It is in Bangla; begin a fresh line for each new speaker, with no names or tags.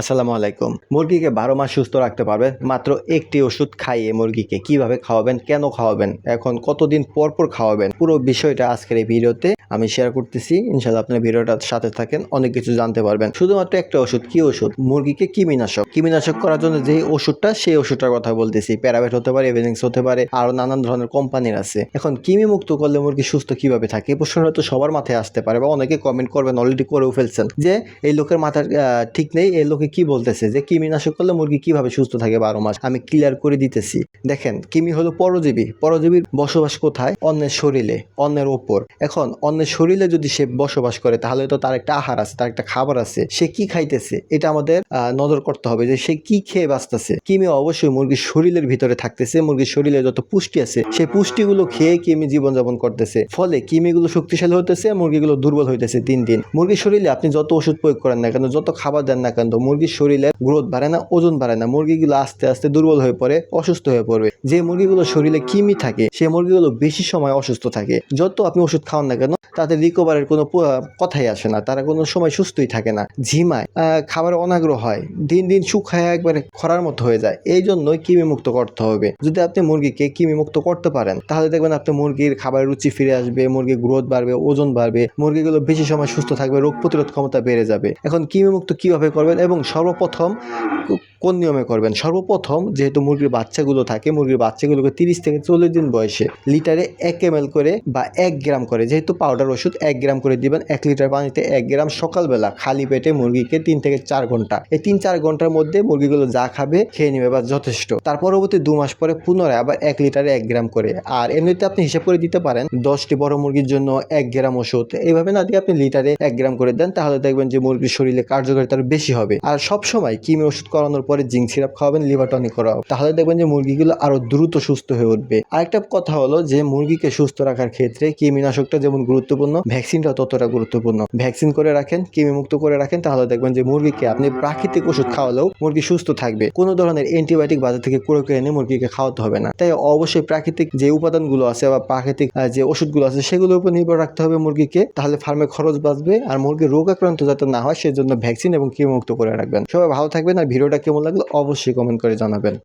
আসসালামু আলাইকুম। মুরগিকে বারো মাস সুস্থ রাখতে পারবেন মাত্র একটি ওষুধ খাইয়ে মুরগিকে কীভাবে খাওয়াবেন, কেন খাওয়াবেন, এখন কতদিন পর পর খাওয়াবেন, পুরো বিষয়টা আজকের এই ভিডিওতে আমি শেয়ার করতেছি। ইনশাল্লাহ আপনার ভিডিওটার সাথে থাকেন, অনেক কিছু জানতে পারবেন। শুধুমাত্র একটা ওষুধ, কি ওষুধ? মুরগিকে কৃমিনাশক। কৃমিনাশক করার জন্য যে ওষুধটা, সেই ওষুধটার কথা বলতেছি। প্যারাবেট হতে পারে এভেনিংস হতে পারে আরও নানান ধরনের কোম্পানির আছে। এখন কৃমি মুক্ত করলে মুরগি সুস্থ কীভাবে থাকে? এই প্রশ্নটা তো সবার মাথায় আসতে পারে বা অনেকে কমেন্ট করবেন অলরেডি করেও ফেলছেন যে এই লোকের মাথার ঠিক নেই। এই লোকে কি বলতেছে যে কৃমিনাশক করলে মুরগি কীভাবে সুস্থ থাকে বারো মাস? আমি ক্লিয়ার করে দিতেছি। দেখেন, কৃমি হলো পরজীবী। পরজীবীর বসবাস কোথায়? অন্যের শরীরে, অন্যের ওপর। এখন অন্যের শরীরে যদি সে বসবাস করে, তাহলে তো তার একটা আহার আছে, তার একটা খাবার আছে। সে কি খাইতেছে? এটা আমাদের নজর করতে হবে যে সে কি খেয়ে বাঁচতেছে। কৃমি অবশ্যই মুরগির শরীরের ভিতরে থাকতেছে। মুরগির শরীরে যত পুষ্টি আছে সেই পুষ্টিগুলো খেয়ে কৃমি জীবনযাপন করতেছে। ফলে কৃমিগুলো শক্তিশালী হতেছে মুরগিগুলো দুর্বল হইতেছে দিন দিন। মুরগির শরীরে আপনি যত ওষুধ প্রয়োগ করেন না কেন, যত খাবার দেন না কেন, মুরগির শরীরে গ্রোথ বাড়ে না, ওজন বাড়ে না। মুরগিগুলো আস্তে আস্তে দুর্বল হয়ে পড়ে, অসুস্থ হয়ে পড়বে। যে মুরগিগুলো শরীরে কিমি থাকে সেই মুরগিগুলো বেশি সময় অসুস্থ থাকে। যত আপনি ওষুধ খাওয়ান না কেন তাদের রিকভারের কোনো কথাই আসে না। তারা কোনো সময় সুস্থই থাকে না, ঝিমায় খাবারে অনাগ্রহ হয়, দিন দিন শুকায় একবারে খরার মতো হয়ে যায়। এই জন্যই কৃমি মুক্ত করতে হবে। যদি আপনি মুরগিকে কৃমি মুক্ত করতে পারেন, তাহলে দেখবেন আপনি মুরগির খাবারের রুচি ফিরে আসবে, মুরগির গ্রোথ বাড়বে, ওজন বাড়বে, মুরগিগুলো বেশি সময় সুস্থ থাকবে, রোগ প্রতিরোধ ক্ষমতা বেড়ে যাবে। এখন কৃমি মুক্ত কীভাবে করবেন? এবং সর্বপ্রথম কোন নিয়মে করবেন? সর্বপ্রথম যেহেতু মুরগির বাচ্চাগুলো থাকে, মুরগির বাচ্চাগুলোকে তিরিশ থেকে চল্লিশ দিন বয়সে লিটারে এক এম করে বা এক গ্রাম করে, যেহেতু পাউডার ওষুধ, এক গ্রাম করে দিবেন, এক লিটার পানিতে এক গ্রাম সকালবেলা খালি পেটে মুরগিকে তিন থেকে চার ঘণ্টা। এই তিন চার ঘণ্টার মধ্যে মুরগিগুলো যা খাবে খেয়ে নেবে বা যথেষ্ট। তার পরবর্তী দু মাস পরে পুনরায় আবার এক লিটারে এক গ্রাম করে। আর এমনিতে আপনি হিসাব করে দিতে পারেন, দশটি বড় মুরগির জন্য এক গ্রাম ওষুধ। এইভাবে না দিয়ে আপনি লিটারে এক গ্রাম করে দেন, তাহলে দেখবেন যে মুরগির শরীরে কার্যকারিতা বেশি হবে। আর সব সময় কিমি ওষুধ করানোর পরে জিঙ্ক সিরাপ খাওয়াবেন, লিভার টনিক করাও তাহলে দেখবেন যে মুরগিগুলো আরও দ্রুত সুস্থ হয়ে উঠবে। আরেকটা কথা হলো যে মুরগিকে সুস্থ রাখার ক্ষেত্রে কৃমিনাশকটা যেমন গুরুত্বপূর্ণ ভ্যাকসিনটা ততটা গুরুত্বপূর্ণ। ভ্যাকসিন করে রাখেন কৃমি মুক্ত করে রাখেন, তাহলে দেখবেন যে মুরগিকে আপনি প্রাকৃতিক ওষুধ খাওয়ালেও মুরগি সুস্থ থাকবে। কোনো ধরনের অ্যান্টিবায়োটিক বাজার থেকে কুড়ে করে এনে মুরগিকে খাওয়াতে হবে না। তাই অবশ্যই প্রাকৃতিক যে উপাদানগুলো আছে বা প্রাকৃতিক যে ওষুধগুলো আছে সেগুলোর উপর নির্ভর রাখতে হবে মুরগিকে। তাহলে ফার্মে খরচ বাঁচবে আর মুরগি রোগ আক্রান্ত যাতে না হয়, সেজন্য ভ্যাকসিন এবং কৃমিমুক্ত করে রাখবেন। সবাই ভালো থাকবেন আর ভিডিওটা কেমন লাগল অবশ্যই কমেন্ট করে জানাবেন।